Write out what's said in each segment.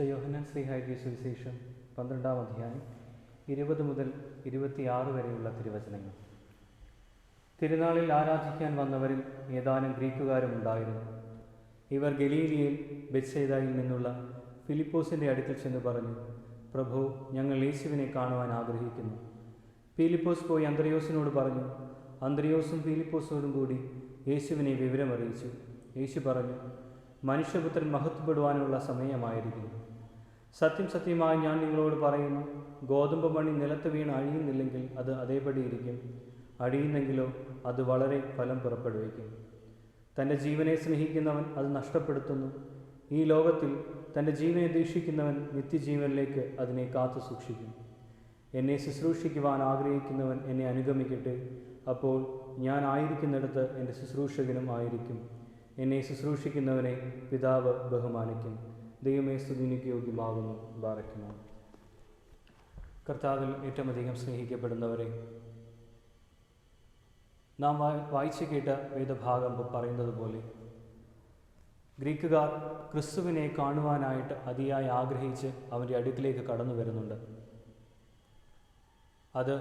വിശുദ്ധ യോഹന്നാൻ ശ്രീഹായിയ സുവിശേഷം പന്ത്രണ്ടാം അധ്യായം ഇരുപത് മുതൽ ഇരുപത്തിയാറ് വരെയുള്ള തിരുവചനങ്ങൾ. തിരുനാളിൽ ആരാധിക്കാൻ വന്നവരിൽ ഏതാനും ഗ്രീക്കുകാരും ഉണ്ടായിരുന്നു. ഇവർ ഗലീലിയയിൽ ബെത്സൈദായിൽ നിന്നുള്ള ഫിലിപ്പോസിന്റെ അടുക്കൽ ചെന്ന് പറഞ്ഞു പ്രഭു ഞങ്ങൾ യേശുവിനെ കാണുവാൻ ആഗ്രഹിക്കുന്നു. ഫിലിപ്പോസ് പോയി അന്ത്രയോസിനോട് പറഞ്ഞു അന്ത്രയോസും ഫിലിപ്പോസോടും കൂടി യേശുവിനെ വിവരമറിയിച്ചു. യേശു പറഞ്ഞു മനുഷ്യപുത്രൻ മഹത്വപ്പെടുവാനുള്ള സമയമായിരിക്കുന്നു. സത്യം സത്യമായി ഞാൻ നിങ്ങളോട് പറയുന്നു ഗോതമ്പ് മണി നിലത്ത് വീണ് അഴിയുന്നില്ലെങ്കിൽ അത് അതേപടി ഇരിക്കും. അഴിയുന്നെങ്കിലോ അത് വളരെ ഫലം പുറപ്പെടുവിക്കും. തന്റെ ജീവനെ സ്നേഹിക്കുന്നവൻ അത് നഷ്ടപ്പെടുത്തുന്നു. ഈ ലോകത്തിൽ തന്റെ ജീവനെ ദീക്ഷിക്കുന്നവൻ നിത്യജീവനിലേക്ക് അതിനെ കാത്തു സൂക്ഷിക്കും. എന്നെ ശുശ്രൂഷിക്കുവാൻ ആഗ്രഹിക്കുന്നവൻ എന്നെ അനുഗമിക്കട്ടെ. അപ്പോൾ ഞാൻ ആയിരിക്കുന്നിടത്ത് എന്റെ ശുശ്രൂഷകനും ആയിരിക്കും. എന്നെ ശുശ്രൂഷിക്കുന്നവനെ പിതാവ് ബഹുമാനിക്കും. ദൈവമേ സ്തുതിനിക്ക് യോഗ്യമാകുന്നു ബാറയ്ക്കുമോ കർത്താവിൽ ഏറ്റവും അധികം സ്നേഹിക്കപ്പെടുന്നവരെ നാം വായിച്ചു കേട്ട വേദഭാഗം പറയുന്നത് പോലെ ഗ്രീക്കുകാർ ക്രിസ്തുവിനെ കാണുവാനായിട്ട് അതിയായി ആഗ്രഹിച്ച് അവന്റെ അടുക്കിലേക്ക് കടന്നു വരുന്നുണ്ട്. അത്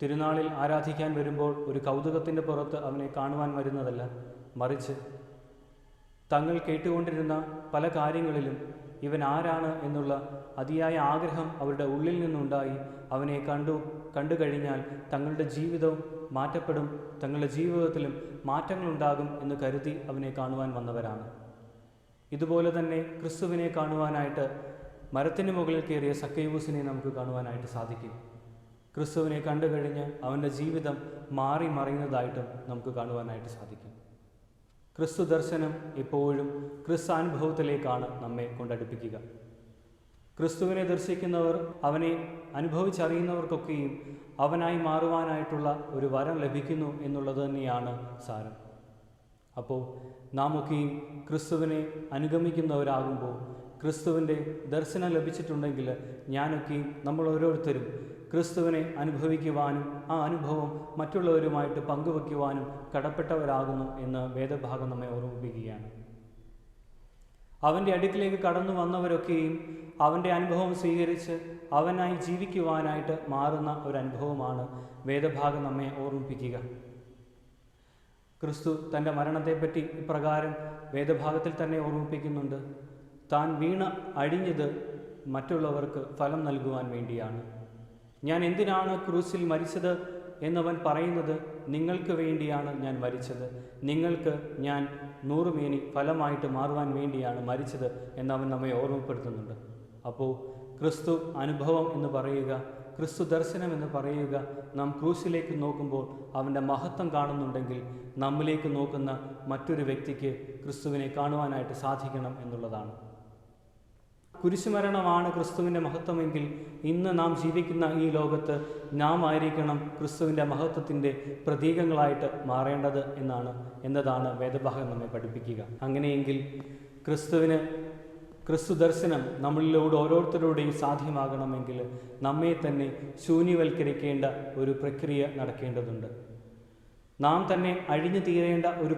തിരുനാളിൽ ആരാധിക്കാൻ വരുമ്പോൾ ഒരു കൗതുകത്തിന്റെ പുറത്ത് അവനെ കാണുവാൻ വരുന്നതല്ല മറിച്ച് തങ്ങൾ കേട്ടുകൊണ്ടിരുന്ന പല കാര്യങ്ങളിലും ഇവൻ ആരാണ് എന്നുള്ള അതിയായ ആഗ്രഹം അവരുടെ ഉള്ളിൽ നിന്നുണ്ടായി. അവനെ കണ്ടു കണ്ടു കഴിഞ്ഞാൽ തങ്ങളുടെ ജീവിതവും മാറ്റപ്പെടും തങ്ങളുടെ ജീവിതത്തിലും മാറ്റങ്ങളുണ്ടാകും എന്ന് കരുതി അവനെ കാണുവാൻ വന്നവരാണ്. ഇതുപോലെ തന്നെ ക്രിസ്തുവിനെ കാണുവാനായിട്ട് മരത്തിന് മുകളിൽ കയറിയ സക്കയൂസിനെ നമുക്ക് കാണുവാനായിട്ട് സാധിക്കും. ക്രിസ്തുവിനെ കണ്ടു കഴിഞ്ഞ് അവന്റെ ജീവിതം മാറി മറിയുന്നതായിട്ടും നമുക്ക് കാണുവാനായിട്ട് സാധിക്കും. ക്രിസ്തു ദർശനം എപ്പോഴും ക്രിസ്താനുഭവത്തിലേക്കാണ് നമ്മെ കൊണ്ടടുപ്പിക്കുക. ക്രിസ്തുവിനെ ദർശിക്കുന്നവർ അവനെ അനുഭവിച്ചറിയുന്നവർക്കൊക്കെയും അവനായി മാറുവാനായിട്ടുള്ള ഒരു വരം ലഭിക്കുന്നു എന്നുള്ളത് തന്നെയാണ് സാരം. അപ്പോൾ നാം ഒക്കെയും ക്രിസ്തുവിനെ അനുഗമിക്കുന്നവരാകുമ്പോൾ ക്രിസ്തുവിന്റെ ദർശനം ലഭിച്ചിട്ടുണ്ടെങ്കിൽ ഞാനൊക്കെയും നമ്മൾ ഓരോരുത്തരും ക്രിസ്തുവിനെ അനുഭവിക്കുവാനും ആ അനുഭവം മറ്റുള്ളവരുമായിട്ട് പങ്കുവയ്ക്കുവാനും കടപ്പെട്ടവരാകുന്നു എന്ന് വേദഭാഗം നമ്മെ ഓർമ്മിപ്പിക്കുകയാണ്. അവന്റെ അടുക്കിലേക്ക് കടന്നു വന്നവരൊക്കെയും അവന്റെ അനുഭവം സ്വീകരിച്ച് അവനായി ജീവിക്കുവാനായിട്ട് മാറുന്ന ഒരു അനുഭവമാണ് വേദഭാഗം നമ്മെ ഓർമ്മിപ്പിക്കുക. ക്രിസ്തു തന്റെ മരണത്തെപ്പറ്റി ഇപ്രകാരം വേദഭാഗത്തിൽ തന്നെ ഓർമ്മിപ്പിക്കുന്നുണ്ട്. താൻ വീണ് അഴിഞ്ഞത് മറ്റുള്ളവർക്ക് ഫലം നൽകുവാൻ വേണ്ടിയാണ്. ഞാൻ എന്തിനാണ് ക്രൂസിൽ മരിച്ചത് എന്നവൻ പറയുന്നത് നിങ്ങൾക്ക് വേണ്ടിയാണ് ഞാൻ മരിച്ചത്. നിങ്ങൾക്ക് ഞാൻ നൂറുമേനി ഫലമായിട്ട് മാറുവാൻ വേണ്ടിയാണ് മരിച്ചത് എന്നവൻ നമ്മെ ഓർമ്മപ്പെടുത്തുന്നുണ്ട്. അപ്പോൾ ക്രിസ്തു അനുഭവം എന്ന് പറയുക ക്രിസ്തു ദർശനം എന്ന് പറയുക നാം ക്രൂസിലേക്ക് നോക്കുമ്പോൾ അവന്റെ മഹത്വം കാണുന്നുണ്ടെങ്കിൽ നമ്മിലേക്ക് നോക്കുന്ന മറ്റൊരു വ്യക്തിക്ക് ക്രിസ്തുവിനെ കാണുവാനായിട്ട് സാധിക്കണം എന്നുള്ളതാണ്. കുരിശുമരണമാണ് ക്രിസ്തുവിന്റെ മഹത്വമെങ്കിൽ ഇന്ന് നാം ജീവിക്കുന്ന ഈ ലോകത്ത് നാം ആയിരിക്കണം ക്രിസ്തുവിന്റെ മഹത്വത്തിന്റെ പ്രതീകങ്ങളായിട്ട് മാറേണ്ടത് എന്നാണ്. എന്നതാണ് വേദഭാഗം നമ്മെ പഠിപ്പിക്കുക. അങ്ങനെയെങ്കിൽ ക്രിസ്തുവിന് ക്രിസ്തു ദർശനം നമ്മളിലൂടെ ഓരോരുത്തരുടെയും സാധ്യമാകണമെങ്കിൽ നമ്മെ തന്നെ ശൂന്യവൽക്കരിക്കേണ്ട ഒരു പ്രക്രിയ നടക്കേണ്ടതുണ്ട്. നാം തന്നെ അഴിഞ്ഞു തീരേണ്ട ഒരു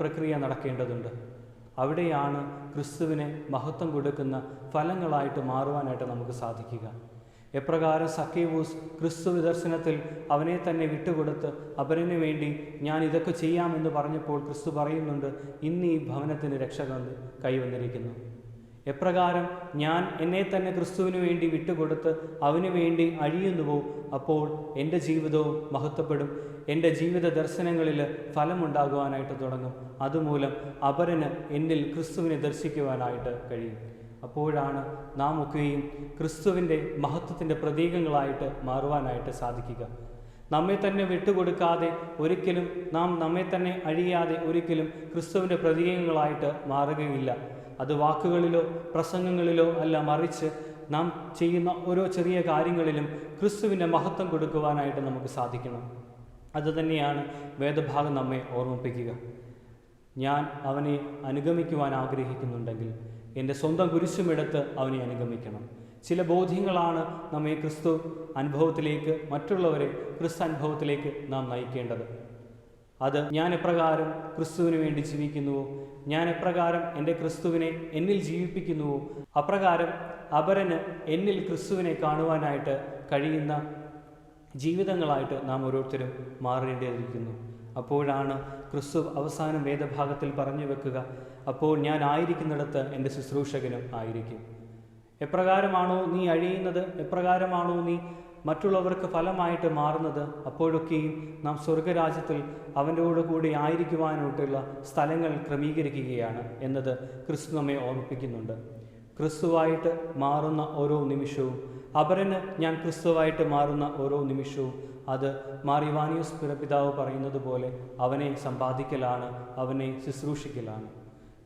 പ്രക്രിയ നടക്കേണ്ടതുണ്ട്. അവിടെയാണ് ക്രിസ്തുവിനെ മഹത്വം കൊടുക്കുന്ന ഫലങ്ങളായിട്ട് മാറുവാനായിട്ട് നമുക്ക് സാധിക്കുക. എപ്രകാരം സക്കേവൂസ് ക്രിസ്തു വിദർശനത്തിൽ അവനെ തന്നെ വിട്ടുകൊടുത്ത് അവനു വേണ്ടി ഞാൻ ഇതൊക്കെ ചെയ്യാമെന്ന് പറഞ്ഞപ്പോൾ ക്രിസ്തു പറയുന്നുണ്ട് ഇന്ന് ഈ ഭവനത്തിന് രക്ഷ കൈവന്നിരിക്കുന്നു. എപ്രകാരം ഞാൻ എന്നെ തന്നെ ക്രിസ്തുവിന് വേണ്ടി വിട്ടുകൊടുത്ത് അവന് വേണ്ടി അഴിയുന്നുവോ അപ്പോൾ എന്റെ ജീവിതവും മഹത്വപ്പെടും. എന്റെ ജീവിത ദർശനങ്ങളിൽ ഫലമുണ്ടാകുവാനായിട്ട് തുടങ്ങും. അതുമൂലം അപരന് എന്നിൽ ക്രിസ്തുവിനെ ദർശിക്കുവാനായിട്ട് കഴിയും. അപ്പോഴാണ് നാം ഒക്കെയും ക്രിസ്തുവിന്റെ മഹത്വത്തിന്റെ പ്രതീകങ്ങളായിട്ട് മാറുവാനായിട്ട് സാധിക്കുക. നമ്മെ തന്നെ വിട്ടുകൊടുക്കാതെ ഒരിക്കലും നാം നമ്മെ തന്നെ അഴിയാതെ ഒരിക്കലും ക്രിസ്തുവിന്റെ പ്രതീകങ്ങളായിട്ട് മാറുകയില്ല. അത് വാക്കുകളിലോ പ്രസംഗങ്ങളിലോ അല്ല മറിച്ച് നാം ചെയ്യുന്ന ഓരോ ചെറിയ കാര്യങ്ങളിലും ക്രിസ്തുവിന്റെ മഹത്വം കൊടുക്കുവാനായിട്ട് നമുക്ക് സാധിക്കണം. അതുതന്നെയാണ് വേദഭാഗം നമ്മെ ഓർമ്മിപ്പിക്കുക. ഞാൻ അവനെ അനുഗമിക്കുവാൻ ആഗ്രഹിക്കുന്നുണ്ടെങ്കിൽ എന്റെ സ്വന്തം കുരിശുമെടുത്ത് അവനെ അനുഗമിക്കണം. ചില ബോധ്യങ്ങളാണ് നമ്മെ ക്രിസ്തു അനുഭവത്തിലേക്ക് മറ്റുള്ളവരെ ക്രിസ്തു അനുഭവത്തിലേക്ക് നാം നയിക്കേണ്ടത്. അത് ഞാൻ എപ്രകാരം ക്രിസ്തുവിന് വേണ്ടി ജീവിക്കുന്നുവോ? ഞാൻ എപ്രകാരം എന്റെ ക്രിസ്തുവിനെ എന്നിൽ ജീവിപ്പിക്കുന്നുവോ? അപ്രകാരം അപരന് എന്നിൽ ക്രിസ്തുവിനെ കാണുവാനായിട്ട് കഴിയുന്ന ജീവിതങ്ങളായിട്ട് നാം ഓരോരുത്തരും മാറേണ്ടിയിരിക്കുന്നു. അപ്പോഴാണ് ക്രിസ്തു അവസാനം വേദഭാഗത്തിൽ പറഞ്ഞു വെക്കുക അപ്പോൾ ഞാൻ ആയിരിക്കുന്നിടത്ത് എന്റെ ശുശ്രൂഷകനും ആയിരിക്കും. എപ്രകാരമാണോ നീ അഴിയുന്നത്? എപ്രകാരമാണോ നീ മറ്റുള്ളവർക്ക് ഫലമായിട്ട് മാറുന്നത്? അപ്പോഴൊക്കെയും നാം സ്വർഗരാജ്യത്തിൽ അവന്റെ കൂടെ ആയിരിക്കുവാനായിട്ടുള്ള സ്ഥലങ്ങൾ ക്രമീകരിക്കുകയാണ് എന്നത് ക്രിസ്തു നമ്മെ ഓർമ്മിപ്പിക്കുന്നുണ്ട്. ക്രിസ്തുവായിട്ട് മാറുന്ന ഓരോ നിമിഷവും അപരന് ഞാൻ ക്രിസ്തുവായിട്ട് മാറുന്ന ഓരോ നിമിഷവും അത് മാറിവാനിയോസ് പിറപിതാവ് പറയുന്നത് പോലെ അവനെ സമ്പാദിക്കലാണ് അവനെ ശുശ്രൂഷിക്കലാണ്.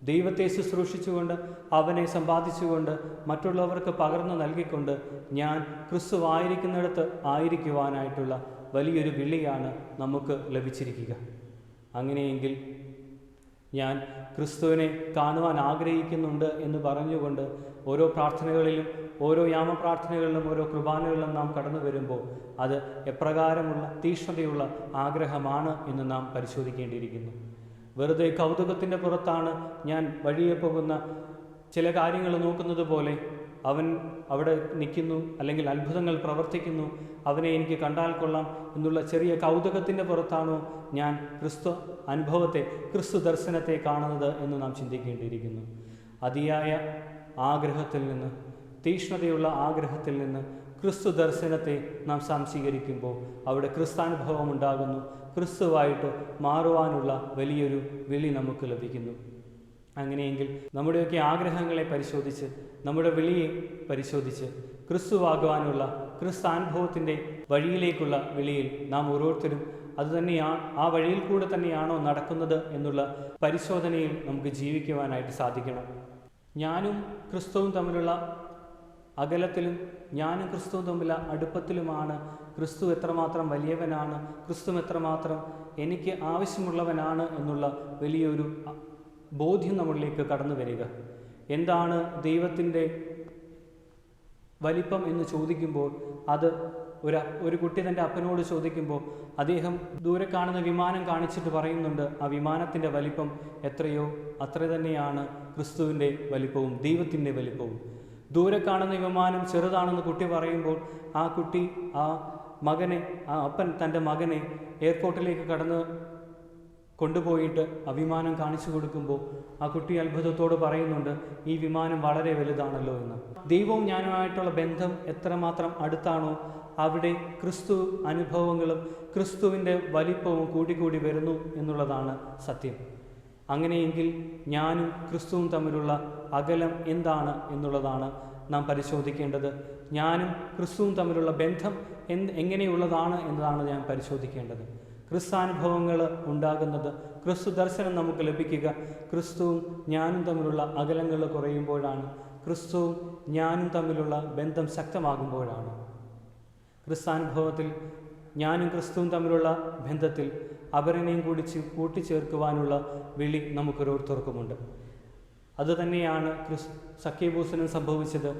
ദൈവത്തെ ശുശ്രൂഷിച്ചുകൊണ്ട് അവനെ സമ്പാദിച്ചുകൊണ്ട് മറ്റുള്ളവർക്ക് പകർന്നു നൽകിക്കൊണ്ട് ഞാൻ ക്രിസ്തുവായിരിക്കുന്നിടത്ത് ആയിരിക്കുവാനായിട്ടുള്ള വലിയൊരു വിളിയാണ് നമുക്ക് ലഭിച്ചിരിക്കുക. അങ്ങനെയെങ്കിൽ ഞാൻ ക്രിസ്തുവിനെ കാണുവാൻ ആഗ്രഹിക്കുന്നുണ്ട് എന്ന് പറഞ്ഞുകൊണ്ട് ഓരോ പ്രാർത്ഥനകളിലും ഓരോ യാമപ്രാർത്ഥനകളിലും ഓരോ കുർബാനകളിലും നാം കടന്നു വരുമ്പോൾ അത് എപ്രകാരമുള്ള തീക്ഷ്ണതയുള്ള ആഗ്രഹമാണ് എന്ന് നാം പരിശോധിക്കേണ്ടിയിരിക്കുന്നു. വെറുതെ കൗതുകത്തിന്റെ പുറത്താണ് ഞാൻ വഴിയെ പോകുന്ന ചില കാര്യങ്ങൾ നോക്കുന്നത് പോലെ അവൻ അവിടെ നിൽക്കുന്നു അല്ലെങ്കിൽ അത്ഭുതങ്ങൾ പ്രവർത്തിക്കുന്നു. അവനെ എനിക്ക് കണ്ടാൽ കൊള്ളാം എന്നുള്ള ചെറിയ കൗതുകത്തിന്റെ പുറത്താണോ ഞാൻ ക്രിസ്തു അനുഭവത്തെ ക്രിസ്തു ദർശനത്തെ കാണുന്നത് എന്ന് നാം ചിന്തിക്കേണ്ടിയിരിക്കുന്നു. അതിയായ ആഗ്രഹത്തിൽ നിന്ന് തീഷ്ണതയുള്ള ആഗ്രഹത്തിൽ നിന്ന് ക്രിസ്തു ദർശനത്തെ നാം സംശീകരിക്കുമ്പോൾ അവിടെ ക്രിസ്താനുഭവം ഉണ്ടാകുന്നു. ക്രിസ്തുവായിട്ട് മാറുവാനുള്ള വലിയൊരു വിളി നമുക്ക് ലഭിക്കുന്നു. അങ്ങനെയെങ്കിൽ നമ്മുടെയൊക്കെ ആഗ്രഹങ്ങളെ പരിശോധിച്ച് നമ്മുടെ വിളിയെ പരിശോധിച്ച് ക്രിസ്തുവാകുവാനുള്ള ക്രിസ്താനുഭവത്തിന്റെ വഴിയിലേക്കുള്ള വിളിയിൽ നാം ഓരോരുത്തരും അതുതന്നെയാണ് ആ വഴിയിൽ കൂടെ തന്നെയാണോ നടക്കുന്നത് എന്നുള്ള പരിശോധനയിൽ നമുക്ക് ജീവിക്കുവാനായിട്ട് സാധിക്കണം. ഞാനും ക്രിസ്തുവും തമ്മിലുള്ള അകലത്തിലും ഞാനും ക്രിസ്തുവും തമ്മിൽ അടുപ്പത്തിലുമാണ്. ക്രിസ്തു എത്രമാത്രം വലിയവനാണ് ക്രിസ്തു എത്രമാത്രം എനിക്ക് ആവശ്യമുള്ളവനാണ് എന്നുള്ള വലിയൊരു ബോധ്യം നമ്മളിലേക്ക് കടന്നു വരിക. എന്താണ് ദൈവത്തിന്റെ വലിപ്പം എന്ന് ചോദിക്കുമ്പോൾ അത് ഒരു ഒരു കുട്ടി തന്റെ അപ്പനോട് ചോദിക്കുമ്പോൾ അദ്ദേഹം ദൂരെ കാണുന്ന വിമാനം കാണിച്ചിട്ട് പറയുന്നുണ്ട് ആ വിമാനത്തിന്റെ വലിപ്പം എത്രയോ അത്ര തന്നെയാണ് ക്രിസ്തുവിന്റെ വലിപ്പവും ദൈവത്തിന്റെ വലിപ്പവും. ദൂരെ കാണുന്ന വിമാനം ചെറുതാണെന്ന് കുട്ടി പറയുമ്പോൾ ആ കുട്ടി ആ മകനെ ആ അപ്പൻ തന്റെ മകനെ എയർപോർട്ടിലേക്ക് കടന്ന് കൊണ്ടുപോയിട്ട് ആ വിമാനം കാണിച്ചു കൊടുക്കുമ്പോൾ ആ കുട്ടി അത്ഭുതത്തോട് പറയുന്നുണ്ട് ഈ വിമാനം വളരെ വലുതാണല്ലോ എന്ന്. ദൈവവും ഞാനുമായിട്ടുള്ള ബന്ധം എത്രമാത്രം അടുത്താണോ അവിടെ ക്രിസ്തു അനുഭവങ്ങളും ക്രിസ്തുവിന്റെ വലിപ്പവും കൂടിക്കൂടി വരുന്നു എന്നുള്ളതാണ് സത്യം. അങ്ങനെയെങ്കിൽ ഞാനും ക്രിസ്തുവും തമ്മിലുള്ള അകലം എന്താണ് എന്നുള്ളതാണ് നാം പരിശോധിക്കേണ്ടത്. ഞാനും ക്രിസ്തുവും തമ്മിലുള്ള ബന്ധം എന്ത് എങ്ങനെയുള്ളതാണ് എന്നതാണ് ഞാൻ പരിശോധിക്കേണ്ടത്. ക്രിസ്താനുഭവങ്ങൾ ഉണ്ടാകുന്നത് ക്രിസ്തു ദർശനം നമുക്ക് ലഭിക്കുക. ക്രിസ്തുവും ഞാനും തമ്മിലുള്ള അകലങ്ങൾ കുറയുമ്പോഴാണ്. ക്രിസ്തുവും ഞാനും തമ്മിലുള്ള ബന്ധം ശക്തമാകുമ്പോഴാണ്. ക്രിസ്താനുഭവത്തിൽ ഞാനും ക്രിസ്തുവും തമ്മിലുള്ള ബന്ധത്തിൽ അപരനെയും കൂടി കൂട്ടിച്ചേർക്കുവാനുള്ള വിളി നമുക്കൊരോരുത്തർക്കുമുണ്ട് അതുതന്നെയാണ് ക്രിസ് സഖ്യഭൂസനും സംഭവിച്ചത്.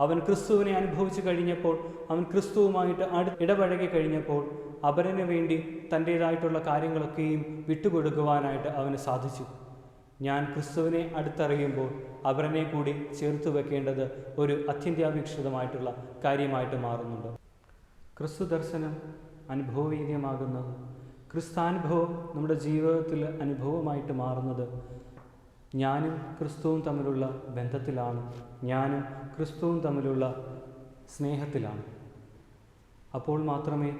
അവൻ ക്രിസ്തുവിനെ അനുഭവിച്ചു കഴിഞ്ഞപ്പോൾ അവൻ ക്രിസ്തുവുമായിട്ട് അടു ഇടപഴകി കഴിഞ്ഞപ്പോൾ അവരന് വേണ്ടി തന്റേതായിട്ടുള്ള കാര്യങ്ങളൊക്കെയും വിട്ടുകൊടുക്കുവാനായിട്ട് അവന് സാധിച്ചു. ഞാൻ ക്രിസ്തുവിനെ അടുത്തറിയുമ്പോൾ അവരനെ കൂടി ചേർത്ത് വെക്കേണ്ടത് ഒരു അത്യന്താപേക്ഷിതമായിട്ടുള്ള കാര്യമായിട്ട് മാറുന്നുണ്ട്. ക്രിസ്തു ദർശനം അനുഭവവേദ്യമാകുന്നത് ക്രിസ്താനുഭവം നമ്മുടെ ജീവിതത്തിൽ അനുഭവമായിട്ട് മാറുന്നത് ഞാനും ക്രിസ്തുവും തമ്മിലുള്ള ബന്ധത്തിലാണ്. ഞാനും ക്രിസ്തുവും തമ്മിലുള്ള സ്നേഹത്തിലാണ്. അപ്പോൾ മാത്രമേ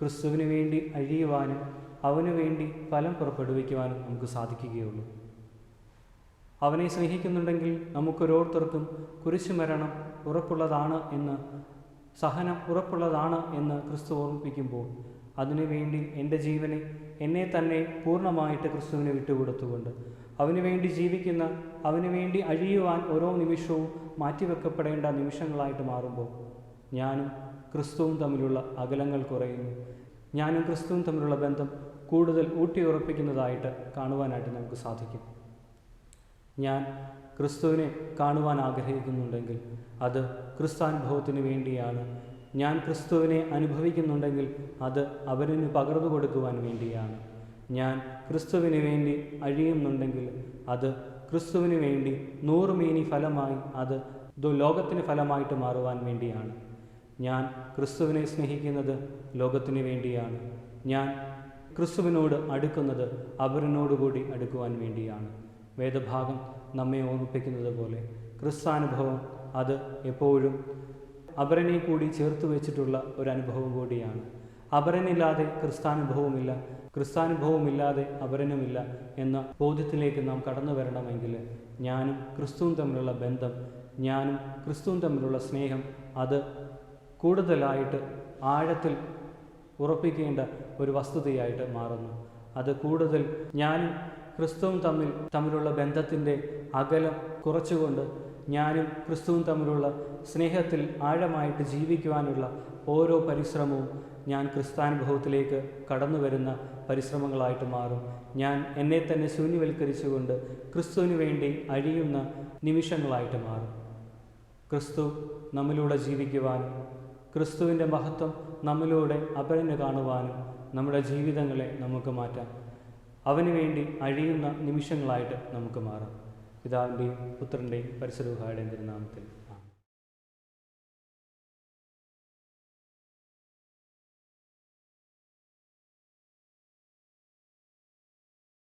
ക്രിസ്തുവിന് വേണ്ടി അഴിയുവാനും അവന് വേണ്ടി ഫലം പുറപ്പെടുവിക്കുവാനും നമുക്ക് സാധിക്കുകയുള്ളൂ. അവനെ സ്നേഹിക്കുന്നുണ്ടെങ്കിൽ നമുക്കൊരോരുത്തർക്കും കുരിശുമരണം ഉറപ്പുള്ളതാണ് എന്ന് സഹനം ഉറപ്പുള്ളതാണ് എന്ന് ക്രിസ്തു ഓർമ്മിപ്പിക്കുമ്പോൾ അതിനുവേണ്ടി എന്റെ ജീവനെ എന്നെ തന്നെ പൂർണമായിട്ട് ക്രിസ്തുവിനെ വിട്ടുകൊടുത്തുകൊണ്ട് അവനുവേണ്ടി ജീവിക്കുന്ന അവനുവേണ്ടി അഴിയുവാൻ ഓരോ നിമിഷവും മാറ്റിവെക്കപ്പെടേണ്ട നിമിഷങ്ങളായിട്ട് മാറുമ്പോൾ ഞാനും ക്രിസ്തുവും തമ്മിലുള്ള അകലങ്ങൾ കുറയുന്നു. ഞാനും ക്രിസ്തുവും തമ്മിലുള്ള ബന്ധം കൂടുതൽ ഊട്ടിയുറപ്പിക്കുന്നതായിട്ട് കാണുവാനായിട്ട് നമുക്ക് സാധിക്കും. ഞാൻ ക്രിസ്തുവിനെ കാണുവാൻ ആഗ്രഹിക്കുന്നുണ്ടെങ്കിൽ അത് ക്രിസ്താനുഭവത്തിന് വേണ്ടിയാണ് ഞാൻ ക്രിസ്തുവിനെ അനുഭവിക്കുന്നുണ്ടെങ്കിൽ അത് അവരിന് പകർന്നു കൊടുക്കുവാൻ വേണ്ടിയാണ്. ഞാൻ ക്രിസ്തുവിന് വേണ്ടി അഴിയുന്നുണ്ടെങ്കിൽ അത് ക്രിസ്തുവിന് വേണ്ടി നൂറുമേനി ഫലമായി അത് ലോകത്തിന് ഫലമായിട്ട് മാറുവാൻ വേണ്ടിയാണ്. ഞാൻ ക്രിസ്തുവിനെ സ്നേഹിക്കുന്നത് ലോകത്തിന് വേണ്ടിയാണ്. ഞാൻ ക്രിസ്തുവിനോട് അടുക്കുന്നത് അവരനോടുകൂടി അടുക്കുവാൻ വേണ്ടിയാണ്. വേദഭാഗം നമ്മെ ഓർമ്മിപ്പിക്കുന്നത് പോലെ ക്രിസ്താനുഭവം അത് എപ്പോഴും അപരനെ കൂടി ചേർത്ത് വെച്ചിട്ടുള്ള ഒരു അനുഭവം കൂടിയാണ്. അപരനില്ലാതെ ക്രിസ്താനുഭവമില്ല ക്രിസ്താനുഭവമില്ലാതെ അപരനുമില്ല എന്ന ബോധ്യത്തിലേക്ക് നാം കടന്നു വരണമെങ്കിൽ ഞാനും ക്രിസ്തുവും തമ്മിലുള്ള ബന്ധം ഞാനും ക്രിസ്തുവും തമ്മിലുള്ള സ്നേഹം അത് കൂടുതലായിട്ട് ആഴത്തിൽ ഉറപ്പിക്കേണ്ട ഒരു വസ്തുതയായിട്ട് മാറുന്നു. അത് കൂടുതൽ ഞാനും ക്രിസ്തുവും തമ്മിൽ തമ്മിലുള്ള ബന്ധത്തിന്റെ അകലം കുറച്ചുകൊണ്ട് ഞാനും ക്രിസ്തുവും തമ്മിലുള്ള സ്നേഹത്തിൽ ആഴമായിട്ട് ജീവിക്കുവാനുള്ള ഓരോ പരിശ്രമവും ഞാൻ ക്രിസ്താനുഭവത്തിലേക്ക് കടന്നു വരുന്ന പരിശ്രമങ്ങളായിട്ട് മാറും. ഞാൻ എന്നെ തന്നെ ശൂന്യവൽക്കരിച്ചുകൊണ്ട് ക്രിസ്തുവിന് വേണ്ടി അഴിയുന്ന നിമിഷങ്ങളായിട്ട് മാറും. ക്രിസ്തു നമ്മിലൂടെ ജീവിക്കുവാനും ക്രിസ്തുവിന്റെ മഹത്വം നമ്മിലൂടെ അപരന് കാണുവാനും നമ്മുടെ ജീവിതങ്ങളെ നമുക്ക് മാറ്റാം. അവന് വേണ്ടി അഴിയുന്ന നിമിഷങ്ങളായിട്ട് നമുക്ക് മാറാം. പിതാവിന്റെയും പുത്രന്റെയും പരിസരവുഹായുടെയും തിരുനാമത്തിൽ.